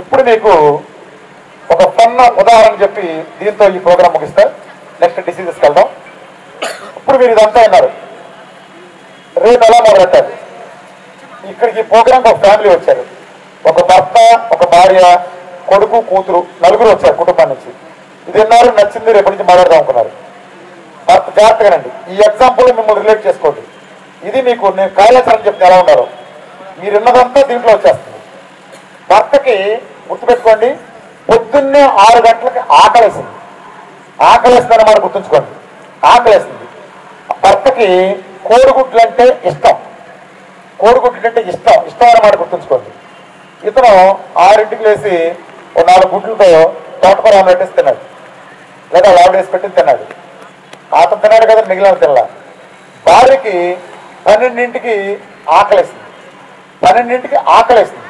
ఇప్పుడు మీకు ఒక ఫన్న ఉదాహరణ చెప్పి దీంతో ఈ ప్రోగ్రామ్ ముగిస్తా. నెక్స్ట్ డిసీజెస్కి వెళ్దాం. ఇప్పుడు మీరు ఇదంతా అన్నారు రేపు ఎలా మొదలెట్టారు ఇక్కడికి ప్రోగ్రాం ఒక ఫ్యామిలీ వచ్చారు. ఒక భర్త ఒక భార్య కొడుకు కూతురు నలుగురు వచ్చారు కుటుంబం నుంచి. ఇది ఎన్నారు నచ్చింది? రేపటి నుంచి మాట్లాడదాం అనుకున్నారు. భర్త జాగ్రత్తగానండి ఈ ఎగ్జాంపుల్ మిమ్మల్ని రిలేట్ చేసుకోండి. ఇది మీకు నేను కార్యాచరణ చెప్తే ఎలా ఉన్నారో మీరు ఉన్నదంతా దీంట్లో వచ్చేస్తుంది. భర్తకి గుర్తుపెట్టుకోండి పొద్దున్నే ఆరు గంటలకి ఆకలేసింది. ఆకలేస్తుందని మనం గుర్తుంచుకోండి. ఆకలేసింది. భర్తకి కోడిగుడ్లు అంటే ఇష్టం. కోడిగుడ్లు అంటే ఇష్టం. ఇష్టం అన్నమాట గుర్తుంచుకోండి. ఇతను ఆరింటికి లేచి ఓ నాలుగు గుడ్లతో తోటకూర ఆమ్లెట్ వేసి తిన్నాడు. లేదా లాడ్ వేసి పెట్టి తిన్నాడు. అతను తిన్నాడు కదా మిగిలిన తినలా. భార్యకి పన్నెండింటికి ఆకలేసింది. పన్నెండింటికి ఆకలేసింది.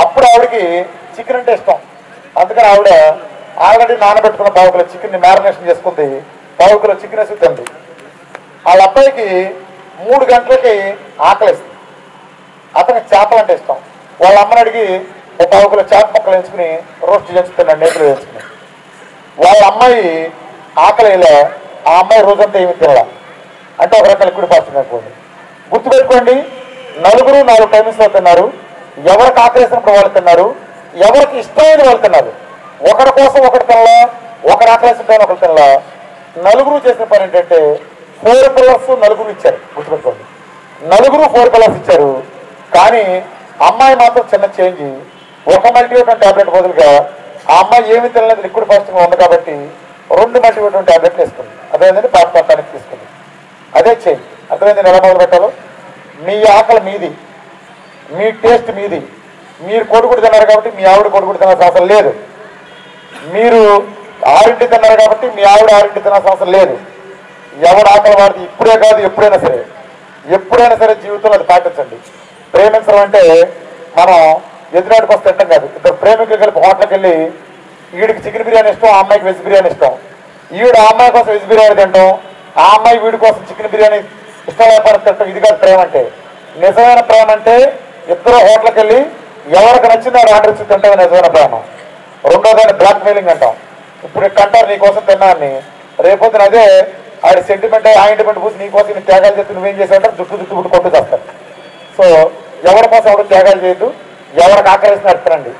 అప్పుడు ఆవిడకి చికెన్ అంటే ఇష్టం. అందుకని ఆవిడ ఆల్రెడీ నానబెట్టుకున్న పావుకల చికెన్ని మ్యారినేషన్ చేసుకుంది. పావుకల చికెన్ వేసి తింది. వాళ్ళ అబ్బాయికి మూడు గంటలకి ఆకలిస్తుంది అతనికి చేపలు అంటే ఇష్టం. వాళ్ళ అమ్మని అడిగి ఒక పావుకల చేప మొక్కలు ఎంచుకుని రోస్ట్ చేస్తున్నాడు నేతలు వేసుకుని వాళ్ళ అమ్మాయి ఆకలిలే ఆ అమ్మాయి రోజంతా ఏమి తినలా. అంటే ఒక రకాల లిక్విడ్ ఫాస్టింగ్ అనుకోండి గుర్తుపెట్టుకోండి నలుగురు నాలుగు టైమింగ్స్లో తిన్నారు. ఎవరికి ఆకలేసినప్పుడు వాళ్ళు తిన్నారు? ఎవరికి ఇష్టమైన వాళ్ళు తిన్నారు? ఒకరి కోసం ఒకటి తినలా? ఒకరు ఆకలేసిన టైం ఒకరు తినలా? నలుగురు చేసిన పని ఏంటంటే ఫోర్ పిల్లర్స్ నలుగురు ఇచ్చారు గుర్తుపెట్టుకోండి. నలుగురు ఫోర్ పిల్లర్స్ ఇచ్చారు కానీ అమ్మాయి మాత్రం చిన్న చేంజ్. ఒక మల్టీవిటమిన్ టాబ్లెట్ బదులుగా ఆ అమ్మాయి ఏమి తినలేదు లిక్విడ్ ఫాస్టింగ్ ఉంది కాబట్టి రెండు మల్టీవిటమిన్ ట్యాబ్లెట్లు వేసుకుంది. అదేంటంటే పాత పట్టానికి తీసుకుంది. అదే చేంజ్. అర్థమైంది ఎలా మొదలు పెట్టాలో మీ ఆకలి మీది మీ టేస్ట్ మీది. మీరు కొడుకుడు తిన్నారు కాబట్టి మీ ఆవిడ కొడుకుడు తినాల్సిన అవసరం లేదు. మీరు ఆరింటి తిన్నారు కాబట్టి మీ ఆవిడ ఆరింటి తినాల్సిన అవసరం లేదు. ఎవడు ఆకలి వాడితే ఇప్పుడే కాదు ఎప్పుడైనా సరే. ఎప్పుడైనా సరే జీవితంలో అది పాటించండి. ప్రేమించడం అంటే మనం ఎదురాడికి వస్తే తింటాం కాదు. ఇద్దరు ప్రేమికులు కలిపి హోటల్కి వెళ్ళి వీడికి చికెన్ బిర్యానీ ఇష్టం ఆ అమ్మాయికి వెజ్ బిర్యానీ ఇష్టం. ఈవిడ ఆ అమ్మాయి కోసం వెజ్ బిర్యానీ తింటాం ఆ అమ్మాయి వీడి కోసం చికెన్ బిర్యానీ ఇష్టం లేకపోతే తింటాం. ఇది కాదు ప్రేమ అంటే. నిజమైన ప్రేమ అంటే ఇద్దరు హోటల్కి వెళ్ళి ఎవరికి నచ్చిందో ఆర్డర్ ఇచ్చి తింటాం నిజమైన ప్రేమ. రెండోదాన్ని బ్లాక్ మెయిలింగ్ అంటాం. ఇప్పుడు కంటారు నీకోసం తిన్నాన్ని. రేపొద్దున అదే ఆడి సెంటిమెంట్ ఆ ఇంటిమెంట్ పూసి నీకోసం నీ త్యాగాలు చేస్తే నువ్వేం చేసావంటే జుట్టు జుట్టు పుట్టు కొట్టు చేస్తారు సో ఎవరి కోసం ఎవరు త్యాగాలు చేయొద్దు. ఎవరికి ఆకలిసిన అడుగుతారండి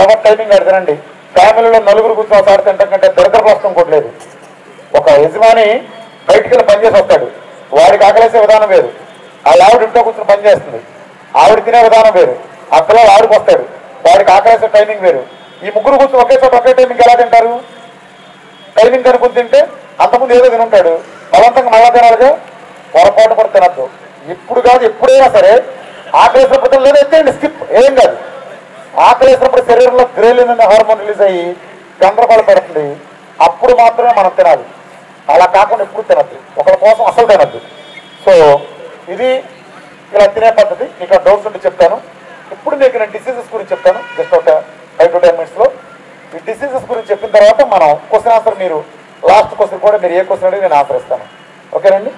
ఎవరి టైమింగ్ అడతానండి ఫ్యామిలీలో నలుగురు కూర్చొని ఒకసారి తింటాం కంటే దరిద్ర ప్రస్తుతం కొట్టలేదు ఒక యజమాని బయటికి వెళ్ళి పనిచేసి వస్తాడు. వాడికి ఆకలేసే విధానం వేరు. ఆ ఆవిడ ఇంట్లో కూర్చొని పనిచేస్తుంది ఆవిడ తినే విధానం వేరు. ఆ పిల్లలు ఆవిడకి వస్తాడు. వాడికి ఆకలేసే టైమింగ్ వేరు. ఈ ముగ్గురు కూర్చొని ఒకే చోట ఒకే టైమింగ్ ఎలా తింటారు? టైమింగ్ కనుక్కొని తింటే అంతకుముందు ఏదో తినుంటాడు. బలవంతంగా మళ్ళా తినాలిగా? పొరపాటు కూడా తినద్దు. ఇప్పుడు కాదు ఎప్పుడైనా సరే ఆకలేసినప్పుడు తిన- లేదా స్కిప్ ఏం కాదు. ఆకలేసినప్పుడు శరీరంలో గ్రేలిన్ అనే హార్మోన్ రిలీజ్ అయ్యి గందరగోళ పెడుతుంది అప్పుడు మాత్రమే మనం తినాలి. అలా కాకుండా ఎప్పుడు తినద్దు. ఒకరి కోసం అసలు తినద్దు. సో ఇది ఇలా తినే పద్ధతి. మీకు డౌట్స్ ఉంటే చెప్తాను. ఇప్పుడు మీకు నేను డిసీజెస్ గురించి చెప్తాను. జస్ట్ ఒక ఫైవ్ టు టెన్ మినిట్స్లో ఈ డిసీజెస్ గురించి చెప్పిన తర్వాత మనం క్వశ్చన్ ఆన్సర్ మీరు లాస్ట్ క్వశ్చన్ కూడా మీరు ఏ క్వశ్చన్ అడిగి నేను ఆన్సర్ ఇస్తాను. ఓకేనండి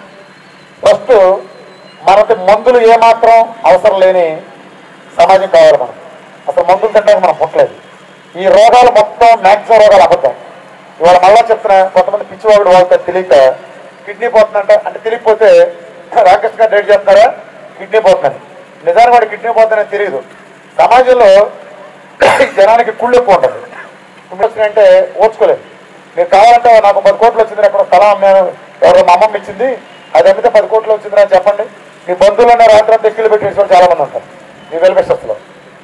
ఫస్ట్ మనకి మందులు ఏమాత్రం అవసరం లేని సమాజం కావాలి మనం అసలు మందులు తింటానికి మనం పుట్టలేదు. ఈ రోగాలు మొత్తం మ్యాక్సిమం రోగాలు అబద్ధం ఇవాళ మళ్ళా చెప్తున్నా కొంతమంది పిచ్చివాడు వాళ్ళతో తెలియక కిడ్నీ పోతుందంట. అంటే తెలియకపోతే రాకేష్ గారు డేట్ చెప్తారా కిడ్నీ పోతుందని నిజానికి వాడు కిడ్నీ పోతుందని తెలియదు సమాజంలో జనానికి కుళ్ళు ఎక్కువ ఉంటుంది. కుళ్ళు వచ్చినాయంటే ఓర్చుకోలేదు. మీరు కావాలంటే నాకు పది కోట్లు వచ్చింది అక్కడ స్థలం అమ్మాను ఎవరో మా అమ్మమ్మ ఇచ్చింది. అది అమ్మితే పది కోట్లు వచ్చిందని చెప్పండి. మీ బంధువులనే రాత్రి అంతా ఎక్కిలు పెట్టేసి వాళ్ళు చాలా మంది ఉంటారు. మీ వెల్ఫేషన్స్లో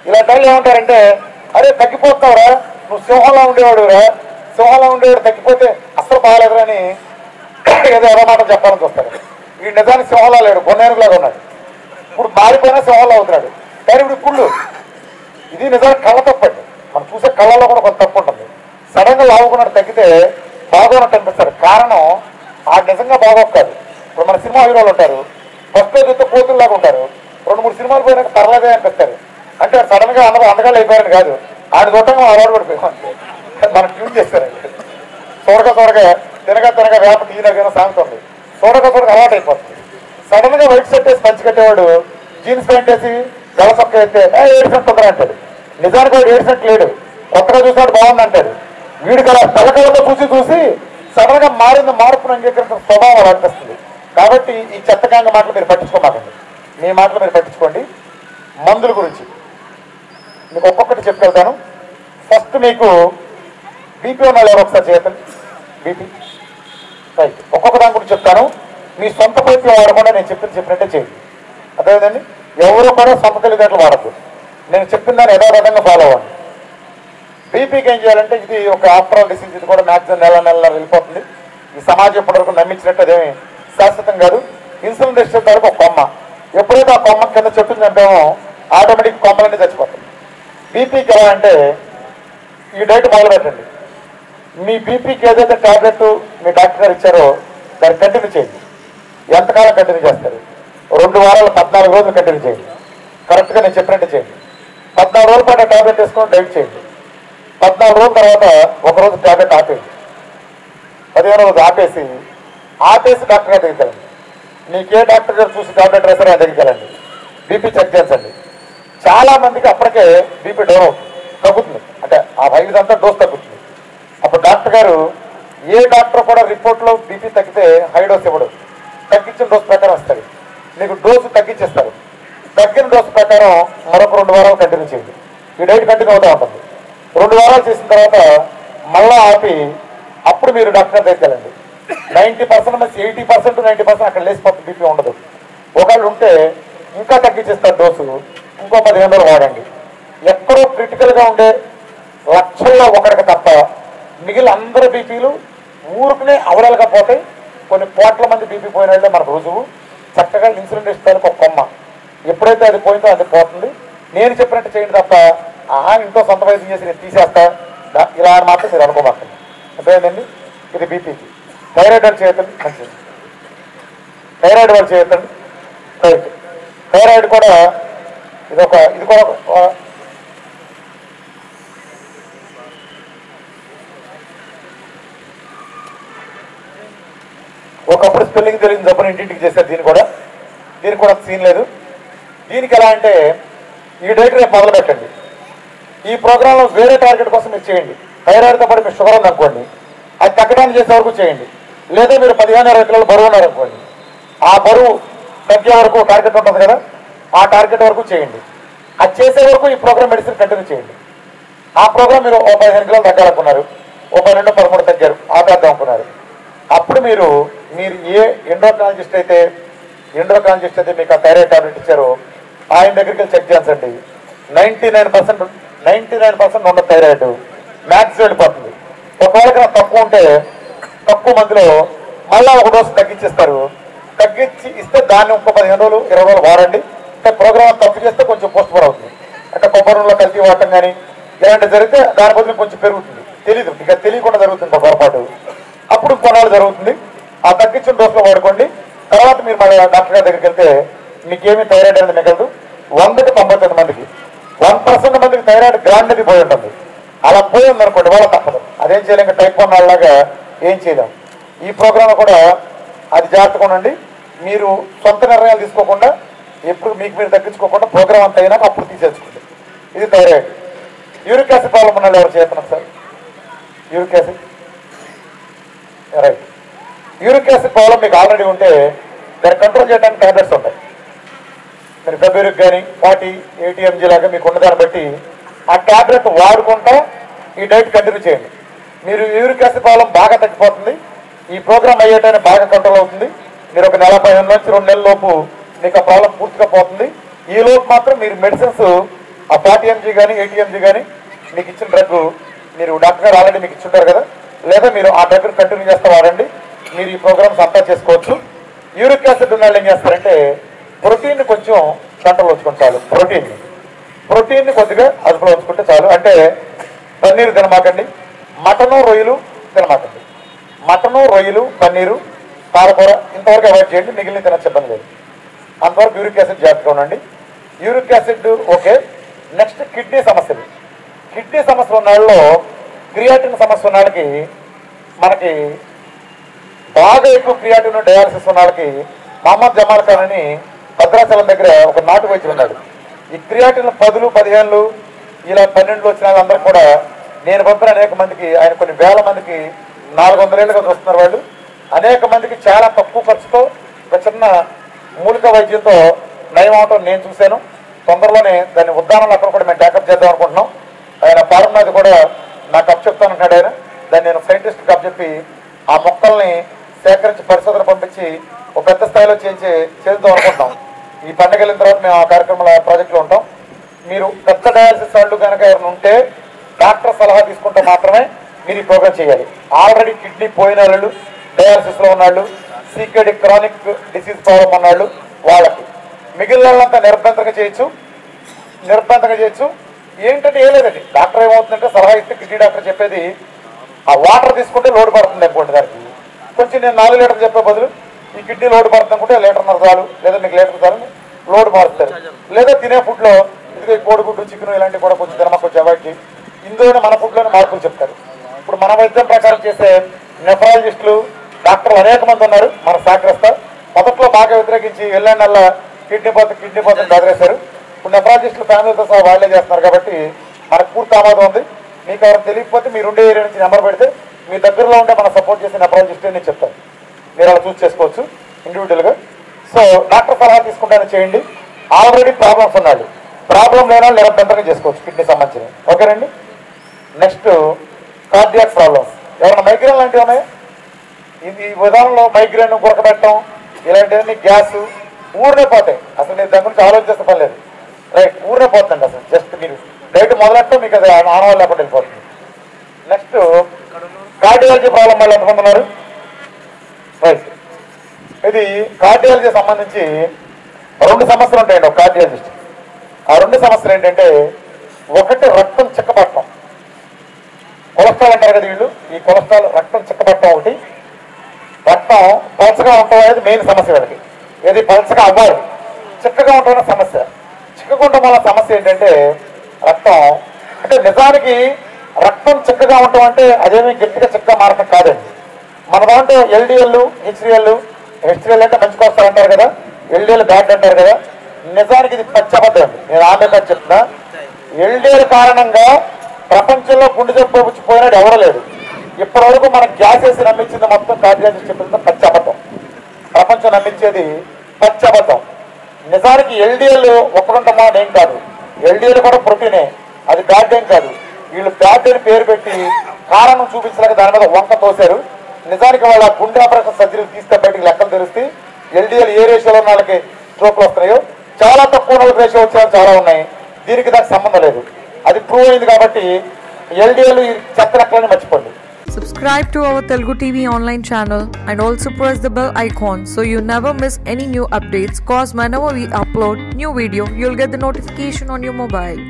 ఇలాంటి వాళ్ళు ఏమంటారంటే అరే తగ్గిపోతావురా. నువ్వు సింహంలో ఉండేవాడురా. సింహంలో ఉండేవాడు తగ్గిపోతే అస్సలు బాగాలేదురా అని ఏదో ఎవరో మాట చెప్పాలని చూస్తారు. ఈ నిజానికి సింహంలో లేడు బొన్నేరులాగా ఉన్నాడు. ఇప్పుడు మారిపోయినా సింహంలో అవుతున్నాడు. కానీ ఇప్పుడు కుళ్ళు ఇది నిజానికి కళ్ళ తప్పండి. మనం చూసే కళ్ళలో కూడా కొంత తప్పు ఉంటుంది. సడన్గా లావుకున్నట్టు తగ్గితే బాగోనట్టు అనిపిస్తారు. కారణం ఆ నిజంగా బాగోకాదు ఇప్పుడు మన సినిమా హీరోలు ఉంటారు. ఫస్ట్లో చూస్తే కోతుల్లాగా ఉంటారు. రెండు మూడు సినిమాలు పోయినాక పర్లేదే అనిపిస్తారు. అంటే సడన్గా అన్న అందరూ అందగాళ్ళు అయిపోయారని కాదు. ఆయన చూడటం అలవాటు పడిపోయాం మనం ట్యూన్ చేస్తారు చూడక చూడక తినగా తినగా వేప తీయనగా సాంగ్ ఉంది చూడక చూడక అలవాటు అయిపోతుంది సడన్గా వైట్ షర్ట్ వేసి పంచి కట్టేవాడు జీన్స్ ప్యాంట్ వేసి గల చొక్క అయితే ఏ ఏడు సెంట్ ఉందరా అంటాడు. నిజానికి వాడు ఏడ్చినట్టు లేడు. కొత్తగా చూసినట్టు బాగుంది అంటాడు. వీడికి అలా తలకాలతో చూసి చూసి సడన్గా మారింది మార్పును అంగీకరించిన స్వభావం అనిపిస్తుంది. కాబట్టి ఈ చెత్తకాంగ మాటలు మీరు పట్టించుకోమాకండి. మీ మాటలు మీరు పట్టించుకోండి. మందుల గురించి. మీకు ఒక్కొక్కటి చెప్పగలుగుతాను ఫస్ట్ మీకు బీపీ ఉన్న వాళ్ళు ఎవరు ఒకసారి చేయతండి బీపీ రైట్ ఒక్కొక్క దాని గురించి చెప్తాను. మీ సొంత పైపు వాడకుండా నేను చెప్పింది చెప్పినట్టే చేయండి. అదేవిధండి ఎవరు కూడా సొంత తెలివితేటలు వాడద్దు. నేను చెప్పిన దాన్ని యథాతథంగా ఫాలో అవ్వండి. బీపీకి ఏం చేయాలంటే ఇది ఒక ఆఫ్టర్ డిసీజ్ ఇది కూడా మ్యాక్సిమం నెల నెల వెళ్ళిపోతుంది. ఈ సమాజం ఇప్పటివరకు నమ్మించినట్టు అదేమి శాశ్వతం కాదు. ఇన్సులిన్ రెసిస్టెంట్ వరకు ఒక కొమ్మ. ఎప్పుడైతే ఆ కొమ్మ కింద చెట్టుని చంపామో ఆటోమేటిక్ కొమ్మలన్నీ చచ్చిపోతుంది బీపీకి ఎలా అంటే ఈ డైట్ మొదలు పెట్టండి మీ బీపీకి ఏదైతే టాబ్లెట్ మీ డాక్టర్ గారు ఇచ్చారో దాన్ని కంటిన్యూ చేయండి. ఎంతకాలం కంటిన్యూ చేస్తారు? రెండు వారాలు పద్నాలుగు రోజులు కంటిన్యూ చేయండి. కరెక్ట్గా నేను చెప్పినట్టు చేయండి. పద్నాలుగు రోజుల పాటు టాబ్లెట్ వేసుకొని డైట్ చేయండి. పద్నాలుగు రోజుల తర్వాత ఒక రోజు ఆపేయండి. పదిహేను రోజు ఆపేసి ఆపేసి డాక్టర్ గారు దగ్గరికి డాక్టర్ గారు చూసి టాబ్లెట్ వేస్తారో ఆ దగ్గరికి బీపీ చెక్ చేయించండి చాలా మందికి అప్పటికే బీపీ డౌన్ అవుతుంది తగ్గుతుంది. అంటే ఆ వైద్యుడు డోస్ తగ్గుతుంది. అప్పుడు డాక్టర్ గారు ఏ డాక్టర్ కూడా రిపోర్ట్లో బీపీ తగ్గితే హై డోస్ ఇవ్వడు. తగ్గించిన డోస్ ప్రకారం వస్తుంది. మీకు డోసు తగ్గించేస్తారు. తగ్గిన డోసు ప్రకారం మరొక రెండు వారాలు కంటిన్యూ చేయండి. ఈ డైట్ కంటిన్యూ అవుతూ ఉంటుంది. రెండు వారాలు చేసిన తర్వాత మళ్ళా ఆపి అప్పుడు మీరు డాక్టర్ దగ్గరికి నైంటీ పర్సెంట్ మంచి ఎయిటీ పర్సెంట్ నైంటీ పర్సెంట్ అక్కడ లేచిపోతుంది బీపీ ఉండదు. ఒకళ్ళు ఉంటే ఇంకా తగ్గించేస్తారు డోసు. ఇంకో పదిహేను రోజులు వాడండి. ఎక్కడో క్రిటికల్గా ఉండే లక్షల్లో ఒకరికి తప్ప మిగిలిన అందరి బీపీలు ఊరుకునే అవలలుగా పోతాయి. కొన్ని కోట్ల మంది బీపీ పోయిన వాళ్ళే మనకు రుజువు. చక్కగా ఇన్సులిన్ ఇస్తానికి ఒక కొమ్మ. ఎప్పుడైతే అది పోయిందో అది పోతుంది. నేను చెప్పినట్టు చేయండి తప్ప ఆ ఇంట్లో సొంత వయసు చేసి నేను తీసేస్తా. ఇలా అని మాత్రం మీరు అనుకోమాకండి. అర్థమైందండి? ఇది బీపీకి థైరాయిడ్ వాళ్ళు చేయొద్దండి. మంచిది. థైరాయిడ్ వాళ్ళు చేయొద్దండి. రైట్. థైరాయిడ్ కూడా ఇది ఒక ఇది కూడా ఒకప్పుడు స్పెల్లింగ్ తెలియని జబ్బుని ఇంటింటికి చేశారు దీన్ని కూడా. దీనికి కూడా సీన్ లేదు. దీనికి ఎలా అంటే ఈ డేట్ రేపు మొదలు పెట్టండి. ఈ ప్రోగ్రాంలో వేరే టార్గెట్ కోసం మీరు చేయండి. థైరాయిడ్తో పాటు మీరు షుగర్ ఉందనుకోండి అది తగ్గడానికి చేసే వరకు చేయండి. లేదా మీరు పదిహేను ఇరవై కిలోలు బరువు ఉన్నారనుకోండి ఆ బరువు తగ్గే వరకు టార్గెట్ ఉంటుంది కదా ఆ టార్గెట్ వరకు చేయండి. అది చేసే వరకు ఈ ప్రోగ్రామ్ మెడిసిన్ కంటిన్యూ చేయండి. ఆ ప్రోగ్రామ్ మీరు ఓ పదిహేను కిలోలు తగ్గాలనుకున్నారు. ఓ పన్నెండు పదమూడు తగ్గారు. ఆపేద్దాం అనుకున్నారు. అప్పుడు మీరు మీరు ఏ ఎండోక్రాలజిస్ట్ అయితే ఎండోక్రాలజిస్ట్ అయితే మీకు ఆ థైరాయిడ్ టాబ్లెట్ ఇచ్చారో ఆయన దగ్గరికి వెళ్ళి చెక్ చేయించండి ninety nine percent ninety nine percent ఉన్న థైరాయిడ్ మ్యాక్స్ వెళ్ళిపోతుంది ఒకవేళ కనుక తక్కువ ఉంటే తక్కువ మందిలో మళ్ళీ ఒక డోసు తగ్గించేస్తారు. తగ్గించి ఇస్తే దాన్ని ఇంకో పదిహేను రోజులు ఇరవై రోజులు వాడండి. అంటే ప్రోగ్రామ్ తప్పు చేస్తే కొంచెం పోస్ట్ పోన్ అవుతుంది. అంటే కొబ్బరి నూనెలో కలిపి వాడటం కానీ ఇలాంటివి జరిగితే దాని బదులు కొంచెం పెరుగుతుంది. తెలీదు. ఇక తెలియకుండా జరుగుతుంది ఒక పొరపాటు. అప్పుడు కొనాలు జరుగుతుంది. ఆ తగ్గించిన డోసులో వాడుకోండి. తర్వాత మీరు మళ్ళీ డాక్టర్ గారి దగ్గరికి వెళ్తే మీకేమీ థైరాయిడ్ అనేది మిగలదు. వందకి తొంభై తొమ్మిది మందికి. వన్ పర్సెంట్ మందికి థైరాయిడ్ గ్రాండ్ అది పోయి ఉంటుంది. అలా పోయి ఉందనుకోండి వాళ్ళ తప్పదు. అదేం చేయలేక టైప్ వన్ వాళ్ళలాగా ఏం చేయలేం. ఈ ప్రోగ్రామ్ కూడా అది జాగ్రత్తగా ఉండండి. మీరు సొంత నిర్ణయాలు తీసుకోకుండా ఎప్పుడు మీకు మీరు తగ్గించుకోకుండా ప్రోగ్రామ్ అంతా అయినాక అప్పుడు తీసేసుకోండి. ఇది థైరాయిడ్ యూరిక్ యాసిడ్ ప్రాబ్లం ఉన్న వాళ్ళు ఎవరు చేస్తున్నారు sir? Uric acid? Right. Uric acid problem మీకు ఆల్రెడీ ఉంటే దాన్ని కంట్రోల్ చేయడానికి టాబ్లెట్స్ ఉంటాయి. మరి ఫెబ్రవరికి కానీ ఫార్టీ ఏటీఎంజీ లాగా మీకు ఉన్నదాన్ని బట్టి ఆ టాబ్లెట్ వాడుకుంటా ఈ డైట్ కంటిన్యూ చేయండి. మీరు యూరిక్ యాసిడ్ ప్రాబ్లం బాగా తగ్గిపోతుంది. ఈ ప్రోగ్రామ్ అయ్యేటైనా బాగా కంట్రోల్ అవుతుంది. మీరు ఒక నెల పదిహేను నుంచి రెండు నెలల లోపు మీకు ఆ ప్రాబ్లం పూర్తిగా పోతుంది. ఈ లోపు మాత్రం మీరు మెడిసిన్స్ ఆ ఫార్టీ ఎంజీ కానీ ఎయిటీ ఎంజీ కానీ మీకు ఇచ్చిన డ్రగ్ మీరు డాక్టర్ గారు ఆల్రెడీ మీకు ఇచ్చుంటారు కదా. లేదా మీరు ఆ డ్రగ్ కంటిన్యూ చేస్తే వాడండి. మీరు ఈ ప్రోగ్రామ్స్ అంతా చేసుకోవచ్చు. యూరిక్ యాసిడ్ ఉన్న ఏం చేస్తారంటే ప్రోటీన్ కొంచెం కంట్రోల్ వచ్చుకుంటే చాలు ప్రోటీన్. ప్రోటీన్ కొద్దిగా అదుపులో ఉంచుకుంటే చాలు. అంటే పన్నీరు తినమాకండి. మటను రొయ్యలు తినమాకండి. మటను రొయ్యలు పన్నీరు పాలకూర ఇంతవరకు అవాయిడ్ చేయండి. మిగిలిన తినచ్చు ఇబ్బంది లేదు. అంతవరకు యూరిక్ యాసిడ్ జాగ్రత్తగా ఉండండి. Uric acid okay. Next kidney సమస్యలు. కిడ్నీ సమస్య ఉన్న వాళ్ళలో క్రియాటిన్ సమస్య ఉన్న వాళ్ళకి మనకి బాగా ఎక్కువ క్రియాటివ్ డయాలసిస్ ఉన్న వాళ్ళకి మహమ్మద్ జమాల్ ఖాన్ అని భద్రాచలం దగ్గర ఒక నాటు వైద్యం ఉన్నాడు. ఈ క్రియాటిన్ పదులు పదిహేనులు ఇలా పన్నెండులో వచ్చిన వాళ్ళందరూ కూడా నేను పంపిన అనేక మందికి ఆయన కొన్ని వేల మందికి నాలుగు వందలేళ్ళుగా చూస్తున్నారు వాళ్ళు. అనేక మందికి చాలా తక్కువ ఖర్చుతో ఒక చిన్న మూలిక వైద్యంతో నయం అవటం నేను చూశాను. తొందరలోనే దాన్ని ఉద్దానంలో అక్కడ కూడా మేము టేకప్ చేద్దాం అనుకుంటున్నాం. ఆయన ఫారం కూడా నాకు అప్ చెప్తానంటున్నాడు ఆయన. దాన్ని నేను సైంటిస్ట్కి అప్ చెప్పి ఆ మొక్కల్ని సేకరించి పరిశోధన పంపించి ఒక పెద్ద స్థాయిలో చేయించి చేద్దాం అనుకుంటున్నాం. ఈ పండుగ వెళ్ళిన తర్వాత మేము ఆ కార్యక్రమాల ప్రాజెక్టులో ఉంటాం. మీరు పెద్ద డయాలసిస్ వాళ్ళు కనుక ఎవరైనా ఉంటే డాక్టర్ సలహా తీసుకుంటే మాత్రమే మీరు ఈ ప్రోగ్రామ్ చేయాలి. ఆల్రెడీ కిడ్నీ పోయిన వాళ్ళు డయాలసిస్లో ఉన్నాళ్ళు సీకెడి క్రానిక్ డిసీజ్ ప్రాబ్లం ఉన్నాళ్ళు వాళ్ళకి. మిగిలిన వాళ్ళంతా నిర్బంధంగా చేయొచ్చు. నిర్బంధంగా చేయొచ్చు. ఏంటంటే ఏం లేదండి. డాక్టర్ ఏమవుతుందంటే సలహా ఇస్తే కిడ్నీ డాక్టర్ చెప్పేది ఆ వాటర్ తీసుకుంటే లోడ్ పడుతుంది అనుకోండి దానికి. కొంచెం నేను నాలుగు లీటర్లు చెప్పే బదులు ఈ కిడ్నీ లోడ్ పడుతుంది అనుకుంటే లీటర్న్నర చాలు లేదా మీకు లీటర్ చాలు లోడ్ మారుస్తారు. లేదా తినే ఫుడ్లో ఇదిగే కోడిగుడ్డు చికెన్ ఇలాంటివి కూడా కొంచెం తినమా కొంచెం అవాయిడ్ చేయి. ఇందులోనే మన ఫుడ్లోనే మార్పులు చెప్తారు. ఇప్పుడు మన వైద్యం ప్రకారం చేసే నెఫ్రాలజిస్టులు డాక్టర్లు అనేక మంది ఉన్నారు మన సహకరిస్తారు మొదట్లో బాగా వ్యతిరేకించి వెళ్ళండల్లా కిడ్నీ పోత కిడ్నీ పోతే బెదిరేశారు. ఇప్పుడు నెఫ్రాలజిస్టులు ఫ్యామిలీతో సహా వాళ్ళే చేస్తున్నారు కాబట్టి మనకు పూర్తి ఆమోదం ఉంది. మీకు ఎవరు తెలియకపోతే మీరుండే ఏరియా నుంచి నెంబర్ పెడితే మీ దగ్గరలో ఉండే మనం సపోర్ట్ చేసే నెఫ్రాలజిస్ట్ నేను చెప్తాను. మీరు అలా చూస్ చేసుకోవచ్చు ఇండివిజువల్గా సో డాక్టర్ సలహా తీసుకుంటాను చేయండి. ఆల్రెడీ ప్రాబ్లమ్స్ ఉన్నాడు. ప్రాబ్లం లేని వాళ్ళు నిరంతరంగా చేసుకోవచ్చు కిడ్నీ సంబంధించినవి. ఓకేనండి నెక్స్ట్ కార్డియాక్ ప్రాబ్లమ్స్ ఎవరైనా మైగ్రేన్ లాంటివి ఉన్నాయా? ఇది ఈ విధానంలో మైగ్రేన్ గురకబెట్టడం ఇలాంటివన్నీ గ్యాస్ ఊరినే పోతాయి. అసలు నేను దాని గురించి ఆలోచించే పని లేదు రైట్ ఊరినే పోతుంది అసలు. జస్ట్ మీరు డైట్ మొదలెట్టడం మీకు అది ఆనవాళ్ళు లేకుండా వెళ్ళిపోతుంది. నెక్స్ట్ కార్డియాలజీ ప్రాబ్లం వల్ల ఎంతమంది ఉన్నారు? రైట్ ఇది కార్డియాలజీ సంబంధించి రెండు సమస్యలు ఉంటాయండి ఒక కార్డియాలజిస్ట్. ఆ రెండు సమస్యలు ఏంటంటే ఒకటి రక్తం చిక్కపట్టడం. కొలెస్ట్రాల్ అంటారు కదా వీళ్ళు ఈ కొలెస్ట్రాల్ రక్తం చిక్కపట్టడం ఒకటి. రక్తం పలచగా ఉండటం అనేది మెయిన్ సమస్య వీళ్ళకి. ఏది పలచగా అవ్వాలి చిక్కగా ఉండటం సమస్య. చిక్కగా వల్ల సమస్య ఏంటంటే రక్తం అంటే నిజానికి మొత్తం చిక్కగా ఉండటం అంటే అదేమీ గట్టిగా చిక్కగా మారటం కాదండి మన దాంట్లో ఎల్డిఎల్ హెచ్డిఎల్ హెచ్డిఎల్ అంటే మంచి కోస్తారు అంటారు కదా. ఎల్డిఎల్ బ్యాడ్ అంటారు కదా. నిజానికి ఇది పచ్చబద్ధం. అండి నేను ఆన్లైన్లో చెప్తున్నా. ఎల్డిఎల్ కారణంగా ప్రపంచంలో గుండె జబ్బు ఎవరు పోయినాడు ఇప్పటివరకు లేడు ఇప్పటి వరకు మనం గ్యాస్ వేసి నమ్మించింది మొత్తం కార్డియాలజిస్ట్ చెప్పింది పచ్చి అబద్ధం ప్రపంచం నమ్మించేది పచ్చి అబద్ధం నిజానికి ఎల్డిఎల్ ఒక్కడుంటమా ఏం కాదు. ఎల్డిఎల్ కూడా ప్రోటీనే. అది బ్యాడ్ కాదు. వీళ్ళు బ్యాడ్ పేరు పెట్టి కారణం చూపించలేక దాని మీద వంక తోశారు. నిజానికి వాళ్ళ గుండె ఆపరేషన్ సర్జరీలు తీస్తే బయటికి లెక్కలు తెలిస్తే ఎల్డీఎల్ ఏ రేషియోలో ఉన్న వాళ్ళకి స్ట్రోక్లు వస్తున్నాయో చాలా తక్కువ వాళ్ళకి రేషియో వచ్చే చాలా ఉన్నాయి. దీనికి దానికి సంబంధం లేదు. అది ప్రూవ్ అయింది కాబట్టి ఎల్డీఎల్ ఈ చెత్త లెక్కలని మర్చిపోండి. Subscribe to our Telugu TV online channel and also press the bell icon so you never miss any new updates. Cause whenever we upload new video you'll get the notification on your mobile.